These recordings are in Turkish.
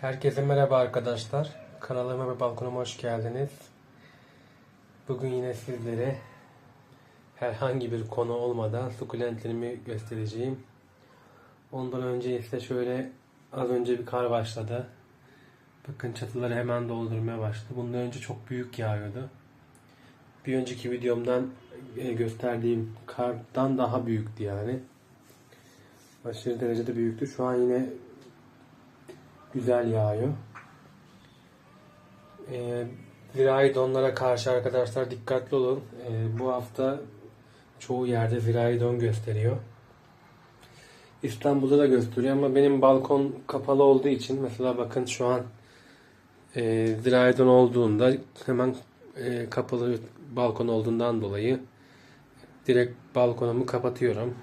Herkese merhaba arkadaşlar. Kanalıma ve balkonuma hoş geldiniz. Bugün yine sizlere herhangi bir konu olmadan sukulentlerimi göstereceğim. Ondan önce ise şöyle az önce bir kar başladı. Bakın çatıları hemen doldurmaya başladı. Bundan önce çok büyük yağıyordu. Bir önceki videomdan e, gösterdiğim kardan daha büyüktü yani. Aşırı derecede büyüktü. Şu an yine güzel yağıyor. Ee, zirai donlara karşı arkadaşlar dikkatli olun. Ee, bu hafta çoğu yerde zirai don gösteriyor. İstanbul'da da gösteriyor ama benim balkon kapalı olduğu için mesela bakın şu an e, zirai don olduğunda hemen e, kapalı balkon olduğundan dolayı direkt balkonumu kapatıyorum.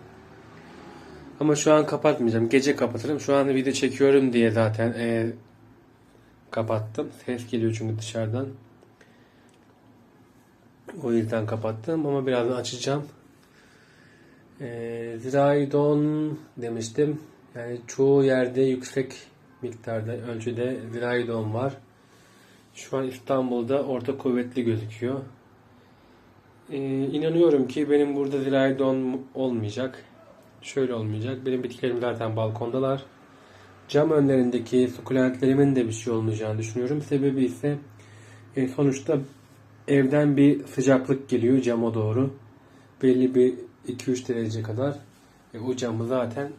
Ama şu an kapatmayacağım. Gece kapatırım. Şu an video çekiyorum diye zaten e, kapattım. Ses geliyor çünkü dışarıdan. O yüzden kapattım ama birazdan açacağım. E, zirai don demiştim. Yani çoğu yerde yüksek miktarda ölçüde zirai don var. Şu an İstanbul'da orta kuvvetli gözüküyor. E, inanıyorum ki benim burada zirai don olmayacak. Şöyle olmayacak. Benim bitkilerim zaten balkondalar. Cam önlerindeki sukulentlerimin de bir şey olmayacağını düşünüyorum. Sebebi ise e, sonuçta evden bir sıcaklık geliyor cama doğru. Belli bir 2-3 derece kadar. E, o camı zaten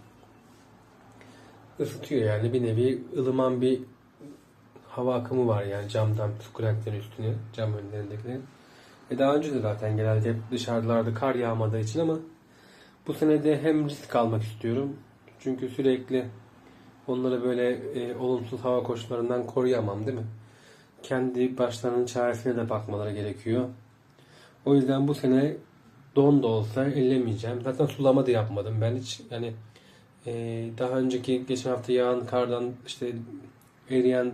ısıtıyor yani bir nevi ılıman bir hava akımı var yani camdan sukulentlerin üstüne cam önlerindekilerin. E daha önce de zaten genelde hep dışarılarda kar yağmadığı için ama bu sene de hem risk almak istiyorum. Çünkü sürekli onları böyle e, olumsuz hava koşullarından koruyamam değil mi? Kendi başlarının çaresine de bakmaları gerekiyor. O yüzden bu sene don da olsa ellemeyeceğim. Zaten sulama da yapmadım ben hiç. Yani e, daha önceki geçen hafta yağan kardan işte eriyen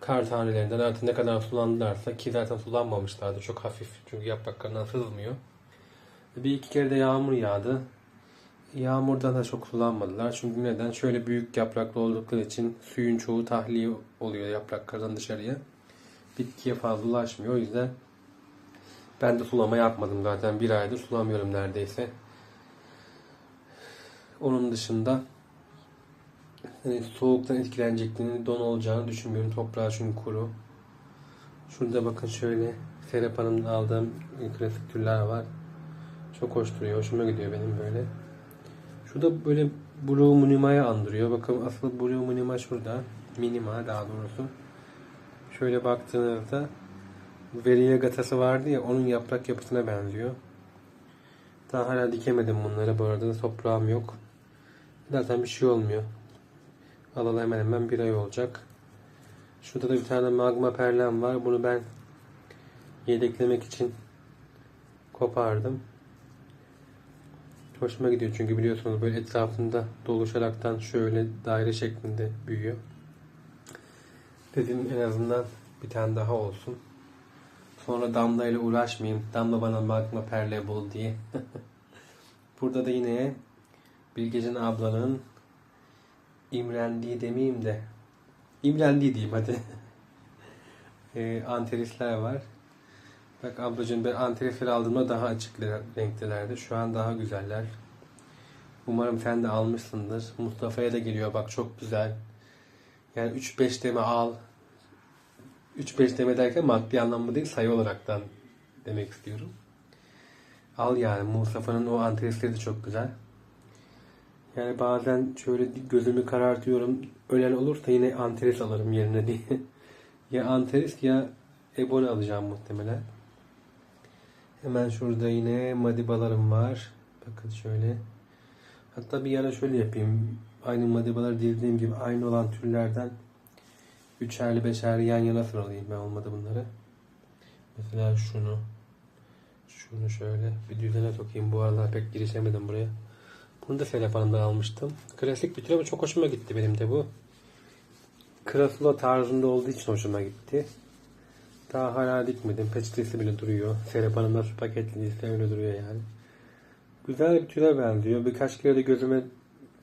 kar tanelerinden artık ne kadar sulandılarsa ki zaten sulanmamışlardı. Çok hafif çünkü yapraklarından sızmıyor. Bir iki kere de yağmur yağdı. Yağmurda da çok sulanmadılar. Çünkü neden? Şöyle büyük yapraklı oldukları için suyun çoğu tahliye oluyor yapraklardan dışarıya. Bitkiye fazla ulaşmıyor. O yüzden ben de sulama yapmadım zaten. Bir aydır sulamıyorum neredeyse. Onun dışında hani soğuktan etkileneceklerini, don olacağını düşünmüyorum. Toprağı çünkü kuru. Şurada bakın şöyle Serap Hanım'dan aldığım klasik türler var. Çok hoş duruyor. Hoşuma gidiyor benim böyle. Şurada böyle Blue Minima'yı andırıyor. Bakın asıl Blue Minima şurada. Minima daha doğrusu. Şöyle baktığınızda Veriye gatası vardı ya onun yaprak yapısına benziyor. Daha hala dikemedim bunları bu arada. Toprağım yok. Zaten bir şey olmuyor. Alalı hemen hemen bir ay olacak. Şurada da bir tane magma perlem var. Bunu ben yedeklemek için kopardım. Hoşuma gidiyor çünkü biliyorsunuz böyle etrafında doluşaraktan şöyle daire şeklinde büyüyor. Dedim en azından bir tane daha olsun. Sonra Damla ile uğraşmayayım. Damla bana magma perle bul diye. Burada da yine Bilgecin ablanın imrendiği demeyeyim de imrendiği diyeyim hadi. e, anterisler var. Bak ablacığım ben antrefil aldığımda daha açık renktelerdi. Şu an daha güzeller. Umarım sen de almışsındır. Mustafa'ya da geliyor bak çok güzel. Yani 3-5 deme al. 3-5 deme derken maddi anlamda değil sayı olaraktan demek istiyorum. Al yani Mustafa'nın o antresleri de çok güzel. Yani bazen şöyle gözümü karartıyorum. Ölen olursa yine antres alırım yerine diye. ya antres ya ebone alacağım muhtemelen. Hemen şurada yine madibalarım var. Bakın şöyle. Hatta bir yana şöyle yapayım. Aynı madibalar dildiğim gibi aynı olan türlerden üçerli beşerli yan yana sıralayayım ben olmadı bunları. Mesela şunu. Şunu şöyle bir düzene sokayım. Bu aralar pek girişemedim buraya. Bunu da Serap almıştım. Klasik bir tür ama çok hoşuma gitti benim de bu. Krasula tarzında olduğu için hoşuma gitti. Daha hala dikmedim. Peçetesi bile duruyor. Serap Hanım'da su paketliyse öyle duruyor yani. Güzel bir türe benziyor. Birkaç kere de gözüme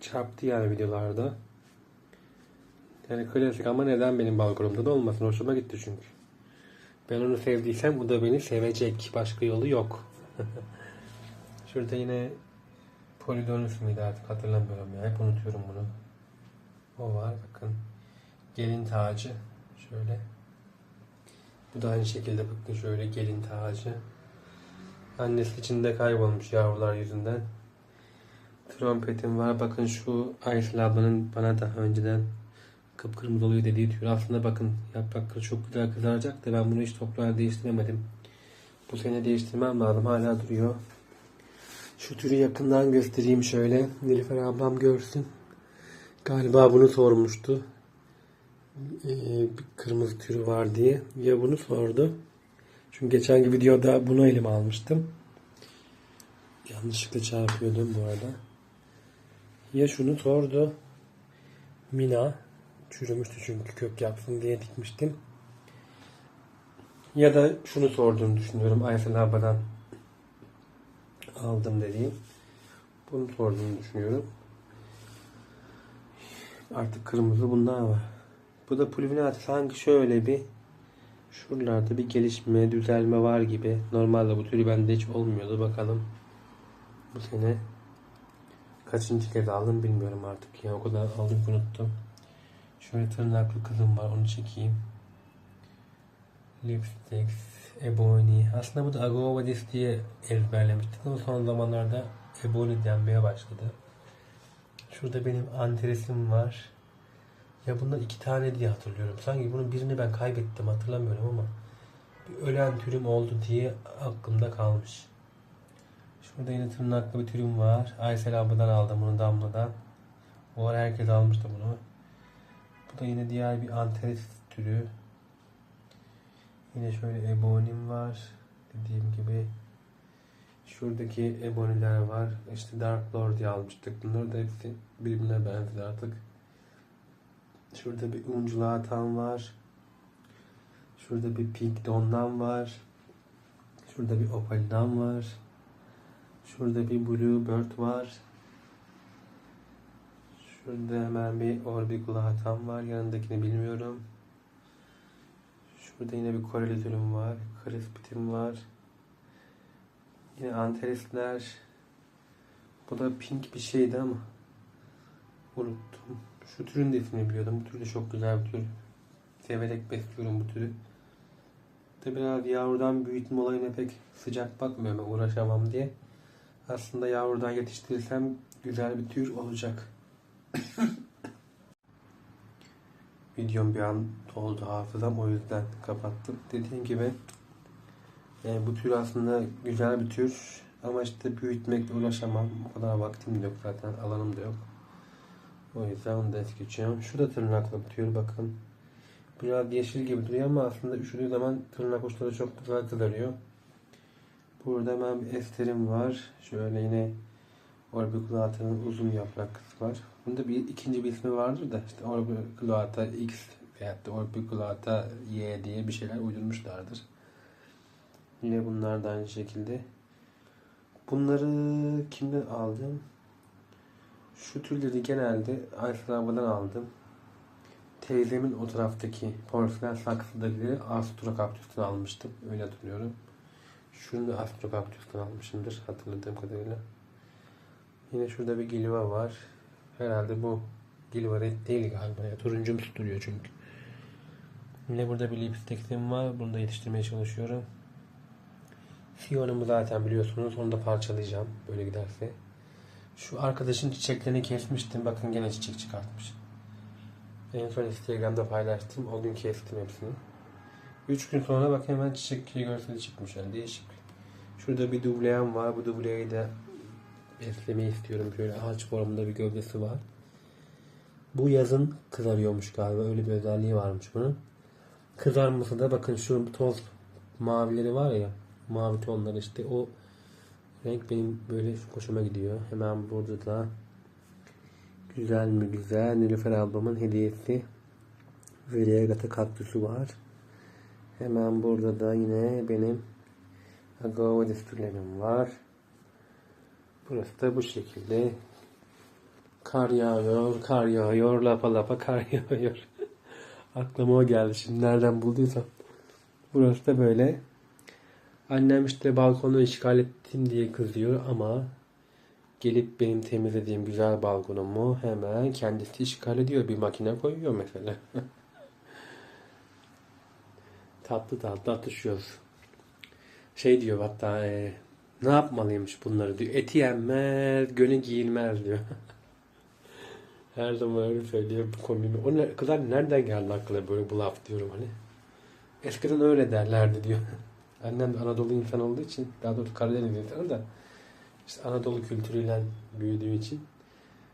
çarptı yani videolarda. Yani klasik ama neden benim balkonumda da olmasın? Hoşuma gitti çünkü. Ben onu sevdiysem o da beni sevecek. Başka yolu yok. Şurada yine Polydonus muydu artık hatırlamıyorum ya. Hep unutuyorum bunu. O var bakın. Gelin tacı. Şöyle. Bu da aynı şekilde bakın şöyle gelin tacı. Annesi içinde kaybolmuş yavrular yüzünden. Trompetim var. Bakın şu Aysel ablanın bana daha önceden kıpkırmızı oluyor dediği tür. Aslında bakın yaprakları çok güzel kızaracak da ben bunu hiç toprağa değiştiremedim. Bu sene değiştirmem lazım. Hala duruyor. Şu türü yakından göstereyim şöyle. Nilüfer ablam görsün. Galiba bunu sormuştu. Ee, bir kırmızı türü var diye. Ya bunu sordu. Çünkü geçenki videoda bunu elime almıştım. Yanlışlıkla çarpıyordum bu arada. Ya şunu sordu. Mina. Çürümüştü çünkü kök yapsın diye dikmiştim. Ya da şunu sorduğunu düşünüyorum. Aysel abladan aldım dediğim. Bunu sorduğunu düşünüyorum. Artık kırmızı bunlar var. Bu da pulvinat sanki şöyle bir şuralarda bir gelişme, düzelme var gibi. Normalde bu türü bende hiç olmuyordu. Bakalım bu sene kaçıncı kez aldım bilmiyorum artık. Ya o kadar aldım unuttum. Şöyle tırnaklı kızım var onu çekeyim. Lipsticks, Ebony. Aslında bu da Agovadis diye ezberlemiştik ama son zamanlarda Ebony denmeye başladı. Şurada benim anteresim var. Ya bundan iki tane diye hatırlıyorum. Sanki bunun birini ben kaybettim hatırlamıyorum ama bir ölen türüm oldu diye aklımda kalmış. Şurada yine tırnaklı bir türüm var. Aysel abladan aldım bunu Damla'dan. O ara herkes almıştı bunu. Bu da yine diğer bir anteres türü. Yine şöyle ebonim var. Dediğim gibi şuradaki eboniler var. İşte Dark Lord diye almıştık. Bunlar da hepsi birbirine benziyor artık. Şurada bir unculatam var. Şurada bir pink dondan var. Şurada bir opaldan var. Şurada bir blue bird var. Şurada hemen bir orbiculatam var. Yanındakini bilmiyorum. Şurada yine bir Koreli var. Crispitim var. Yine anterisler. Bu da pink bir şeydi ama unuttum. Şu türün de ismini biliyordum. Bu tür de çok güzel bir tür. Severek besliyorum bu türü. De biraz yavrudan büyütme olayına pek sıcak bakmıyorum uğraşamam diye. Aslında yavrudan yetiştirirsem güzel bir tür olacak. Videom bir an doldu hafızam o yüzden kapattım. Dediğim gibi yani bu tür aslında güzel bir tür ama işte büyütmekle uğraşamam. O kadar vaktim de yok zaten alanım da yok. O yüzden onu da es geçiyorum. Şu da tırnaklı tür bakın. Biraz yeşil gibi duruyor ama aslında üşüdüğü zaman tırnak uçları çok güzel kızarıyor. Burada hemen bir esterim var. Şöyle yine Orbiculatanın uzun yaprak kısmı var. Bunda bir ikinci bir ismi vardır da işte Orbiculata X veyahut da Orbiculata Y diye bir şeyler uydurmuşlardır. Yine bunlar da aynı şekilde. Bunları kimden aldım? Şu türleri genelde Aysel abladan aldım. Teyzemin o taraftaki porselen saksıdakileri Astrocampus'tan almıştım. Öyle hatırlıyorum. Şunu da Astrocampus'tan almışımdır hatırladığım kadarıyla. Yine şurada bir gilva var. Herhalde bu gilva red değil galiba. Ya, turuncumsu duruyor çünkü. Yine burada bir lipstick'im var. Bunu da yetiştirmeye çalışıyorum. Fiyonumu zaten biliyorsunuz. Onu da parçalayacağım. Böyle giderse. Şu arkadaşın çiçeklerini kesmiştim. Bakın gene çiçek çıkartmış. En son Instagram'da paylaştım. O gün kestim hepsini. 3 gün sonra bak hemen çiçek görseli çıkmış. Yani değişik. Şurada bir dubleyen var. Bu dubleyi de beslemeyi istiyorum. Şöyle ağaç formunda bir gövdesi var. Bu yazın kızarıyormuş galiba. Öyle bir özelliği varmış bunun. Kızarması da bakın şu toz mavileri var ya. Mavi tonlar işte o renk benim böyle hoşuma gidiyor. Hemen burada da güzel mi güzel Nilüfer ablamın hediyesi Variegata kaktüsü var. Hemen burada da yine benim agave distillerim var. Burası da bu şekilde. Kar yağıyor, kar yağıyor, lapa lapa kar yağıyor. Aklıma o geldi şimdi nereden bulduysam. Burası da böyle. Annem işte balkonu işgal ettim diye kızıyor ama gelip benim temizlediğim güzel balkonumu hemen kendisi işgal ediyor. Bir makine koyuyor mesela. tatlı tatlı atışıyoruz. Şey diyor hatta e, ne yapmalıymış bunları diyor. Eti yenmez, gönü giyilmez diyor. Her zaman öyle söylüyor bu komimi. O ne, kızlar nereden geldi aklına böyle bu laf diyorum hani. Eskiden öyle derlerdi diyor. Annem de Anadolu insan olduğu için, daha doğrusu Karadeniz insanı da işte Anadolu kültürüyle büyüdüğü için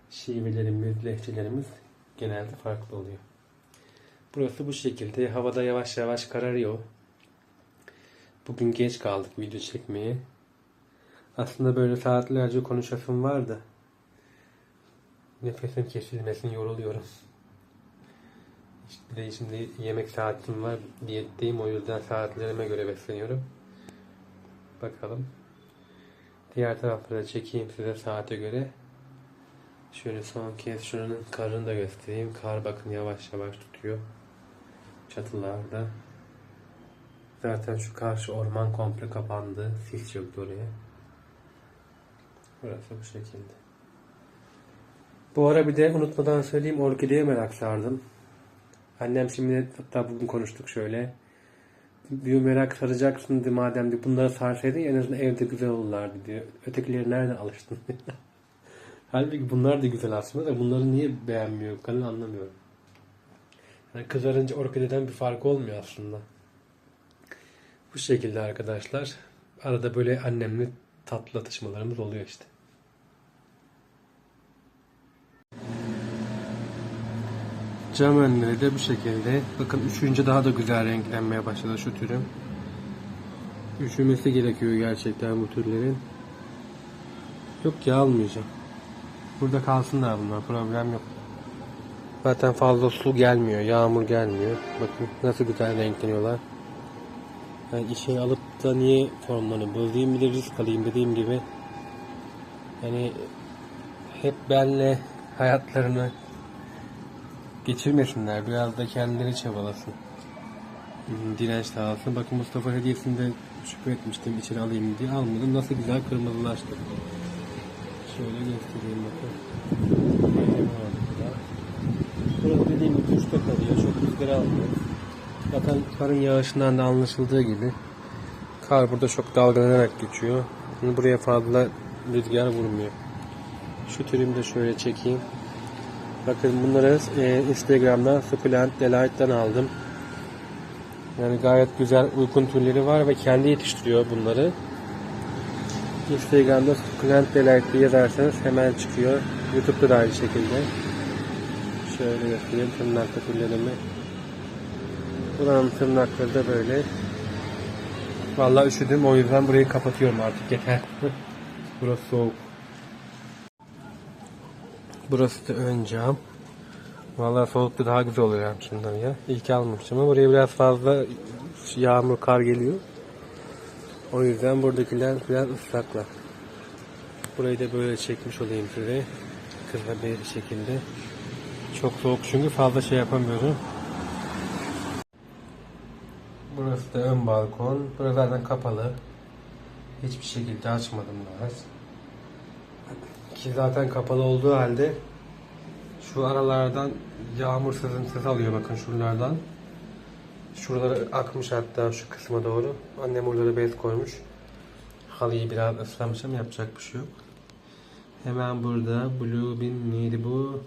şivelerimiz, lehçelerimiz genelde farklı oluyor. Burası bu şekilde. Havada yavaş yavaş kararıyor. Bugün geç kaldık video çekmeye. Aslında böyle saatlerce konuşasım vardı. Nefesim kesilmesin yoruluyorum. De şimdi yemek saatim var. Diyetteyim o yüzden saatlerime göre besleniyorum. Bakalım. Diğer tarafları çekeyim size saate göre. Şöyle son kez şuranın karını da göstereyim. Kar bakın yavaş yavaş tutuyor. Çatılarda. Zaten şu karşı orman komple kapandı. Sis çöktü oraya. Burası bu şekilde. Bu ara bir de unutmadan söyleyeyim orkideye merak sardım. Annem şimdi hatta bugün konuştuk şöyle. Diyor merak saracaksın diyor madem diyor bunları sarsaydın en azından evde güzel olurlardı diyor. Ötekileri nereden alıştın? Halbuki bunlar da güzel aslında da bunları niye beğenmiyor kadın anlamıyorum. Yani kızarınca orkideden bir fark olmuyor aslında. Bu şekilde arkadaşlar. Arada böyle annemle tatlı atışmalarımız oluyor işte. Cam önleri de bu şekilde. Bakın üçüncü daha da güzel renklenmeye başladı şu türün. Üşümesi gerekiyor gerçekten bu türlerin. Yok ya almayacağım. Burada kalsınlar bunlar problem yok. Zaten fazla su gelmiyor, yağmur gelmiyor. Bakın nasıl güzel renkleniyorlar. Yani işe alıp da niye formlarını bozayım bir de risk alayım dediğim gibi. Yani hep benle hayatlarını geçirmesinler. Biraz da kendileri çabalasın. Hmm, Direnç sağlasın. Bakın Mustafa hediyesinde şüphe etmiştim içeri alayım diye almadım. Nasıl güzel kırmızılaştı. Şöyle göstereyim bakın. Burası dediğim gibi uçta kalıyor. Çok rüzgar almıyor. Zaten karın yağışından da anlaşıldığı gibi kar burada çok dalgalanarak geçiyor. Şimdi buraya fazla rüzgar vurmuyor. Şu türümü de şöyle çekeyim. Bakın bunları e, Instagram'dan Succulent Delight'tan aldım. Yani gayet güzel uygun türleri var ve kendi yetiştiriyor bunları. Instagram'da Succulent Delight diye yazarsanız hemen çıkıyor. YouTube'da da aynı şekilde. Şöyle göstereyim tırnaklı türlerimi. Buranın tırnakları da böyle. Vallahi üşüdüm o yüzden burayı kapatıyorum artık yeter. Burası soğuk. Burası da ön cam. Vallahi soğukta daha güzel oluyor hem şundan ya. İlk almıştım ama buraya biraz fazla yağmur kar geliyor. O yüzden buradakiler biraz ıslaklar. Burayı da böyle çekmiş olayım size. Kısa bir şekilde. Çok soğuk çünkü fazla şey yapamıyorum. Burası da ön balkon. Burası zaten kapalı. Hiçbir şekilde açmadım daha. Ki zaten kapalı olduğu halde şu aralardan yağmur sızıntısı alıyor bakın şuralardan. Şuraları akmış hatta şu kısma doğru. Annem oralara bez koymuş. Halıyı biraz ıslamış yapacak bir şey yok. Hemen burada Blue Bean neydi bu?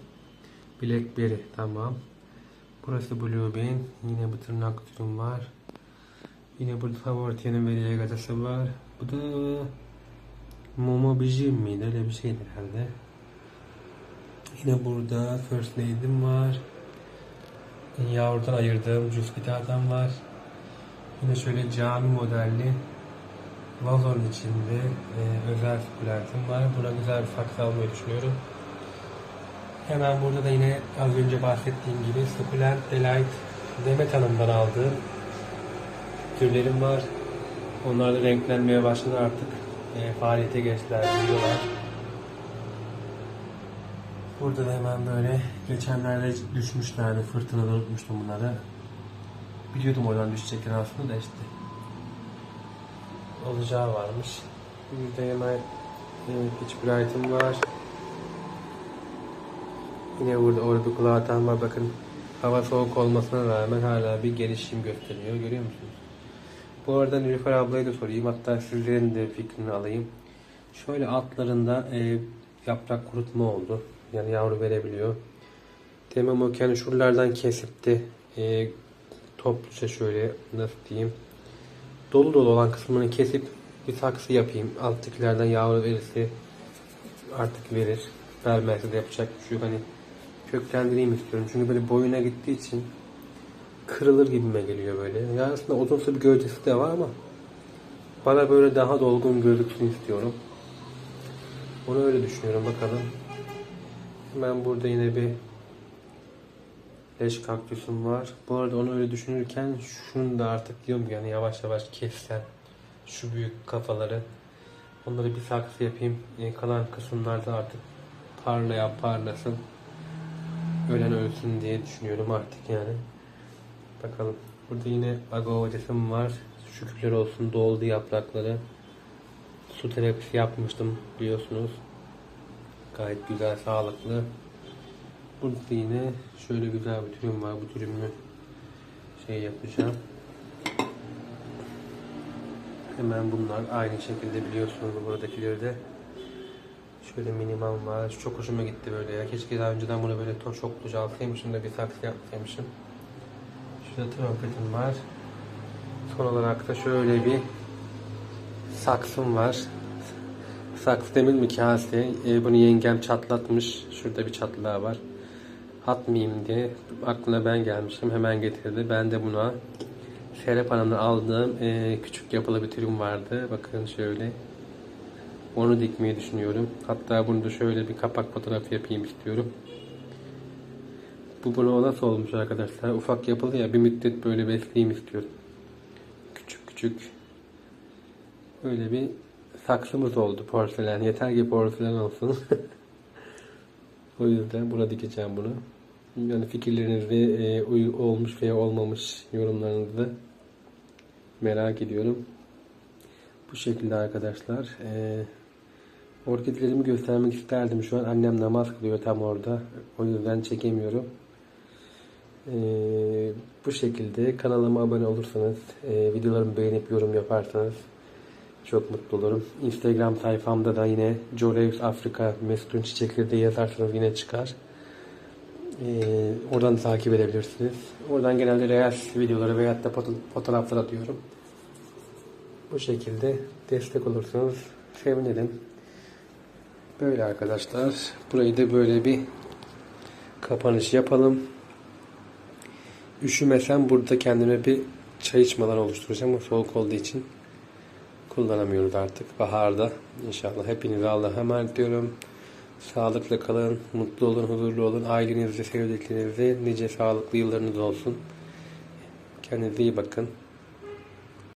Blackberry tamam. Burası Blue Bean. Yine bu tırnak türüm var. Yine burada Favorite'nin veriye gazetesi var. Bu da Momo Bijim miydi? Öyle bir şeydi herhalde. Yine burada First Lady'm var. Yavrudan ayırdığım Juspitar'dan var. Yine şöyle cami modelli vazonun içinde e, özel sukulentim var. Buna güzel bir saksı almayı düşünüyorum. Hemen burada da yine az önce bahsettiğim gibi sukulent delight Demet Hanım'dan aldığım türlerim var. Onlar da renklenmeye başladı artık. E, faaliyete geçtiler, büyüyorlar. Burada da hemen böyle geçenlerde düşmüşlerdi. Fırtınada unutmuştum bunları. Biliyordum oradan düşecekler aslında da işte. Olacağı varmış. Burada hemen evet, hiçbir item var. Yine burada orada bir kulağı var bakın. Hava soğuk olmasına rağmen hala bir gelişim gösteriyor. Görüyor musunuz? Bu arada Nilüfer ablayı da sorayım. Hatta sizlerin de fikrini alayım. Şöyle altlarında e, yaprak kurutma oldu. Yani yavru verebiliyor. Demem o yani şuralardan kesip de e, topluca şöyle nasıl diyeyim dolu dolu olan kısmını kesip bir saksı yapayım. Alttakilerden yavru verirse artık verir. Vermezse de yapacak bir şey yok. Hani köklendireyim istiyorum. Çünkü böyle boyuna gittiği için kırılır gibime geliyor böyle. Ya aslında odunsu bir gövdesi de var ama bana böyle daha dolgun gözüksün istiyorum. Onu öyle düşünüyorum bakalım. Ben burada yine bir leş kaktüsüm var. Bu arada onu öyle düşünürken şunu da artık diyorum yani yavaş yavaş kessem şu büyük kafaları onları bir saksı yapayım. E, kalan kısımlarda artık parlaya parlasın. Ölen ölsün diye düşünüyorum artık yani. Bakalım. Burada yine agovacısım var. Şükürler olsun doldu yaprakları. Su terapisi yapmıştım biliyorsunuz. Gayet güzel, sağlıklı. Burada yine şöyle güzel bir türüm var. Bu türümü şey yapacağım. Hemen bunlar aynı şekilde biliyorsunuz buradakileri de. Şöyle minimal var. Çok hoşuma gitti böyle ya. Keşke daha önceden bunu böyle to çokluca alsaymışım da bir saksı yapsaymışım. Şurada trompetim var. Son olarak da şöyle bir saksım var. Saksı demir mi kase? E, bunu yengem çatlatmış. Şurada bir çatlağı var. Atmayayım diye aklına ben gelmiştim. Hemen getirdi. Ben de buna Serap Hanım'dan aldığım e, küçük yapılı bir türüm vardı. Bakın şöyle. Onu dikmeyi düşünüyorum. Hatta bunu da şöyle bir kapak fotoğrafı yapayım istiyorum. Bu bunu nasıl olmuş arkadaşlar? Ufak yapılı ya bir müddet böyle besleyeyim istiyorum. Küçük küçük. Böyle bir saksımız oldu porselen. Yeter ki porselen olsun. o yüzden burada dikeceğim bunu. Yani fikirlerinizi e, olmuş veya olmamış yorumlarınızı merak ediyorum. Bu şekilde arkadaşlar. E, orkidelerimi göstermek isterdim. Şu an annem namaz kılıyor tam orada. O yüzden çekemiyorum. E, bu şekilde kanalıma abone olursanız, e, videolarımı beğenip yorum yaparsanız çok mutlu olurum. Instagram sayfamda da yine Joreus Afrika Mesut'un çiçekleri de yazarsanız yine çıkar. Ee, oradan takip edebilirsiniz. Oradan genelde reels videoları veyahut da foto- fotoğraflar atıyorum. Bu şekilde destek olursanız sevinirim. Böyle arkadaşlar. Burayı da böyle bir kapanış yapalım. Üşümesem burada kendime bir çay içmalar oluşturacağım. O soğuk olduğu için kullanamıyoruz artık. Baharda inşallah. Hepinize Allah'a emanet diyorum. Sağlıkla kalın, mutlu olun, huzurlu olun. Ailenizle, sevdiklerinizle nice sağlıklı yıllarınız olsun. Kendinize iyi bakın.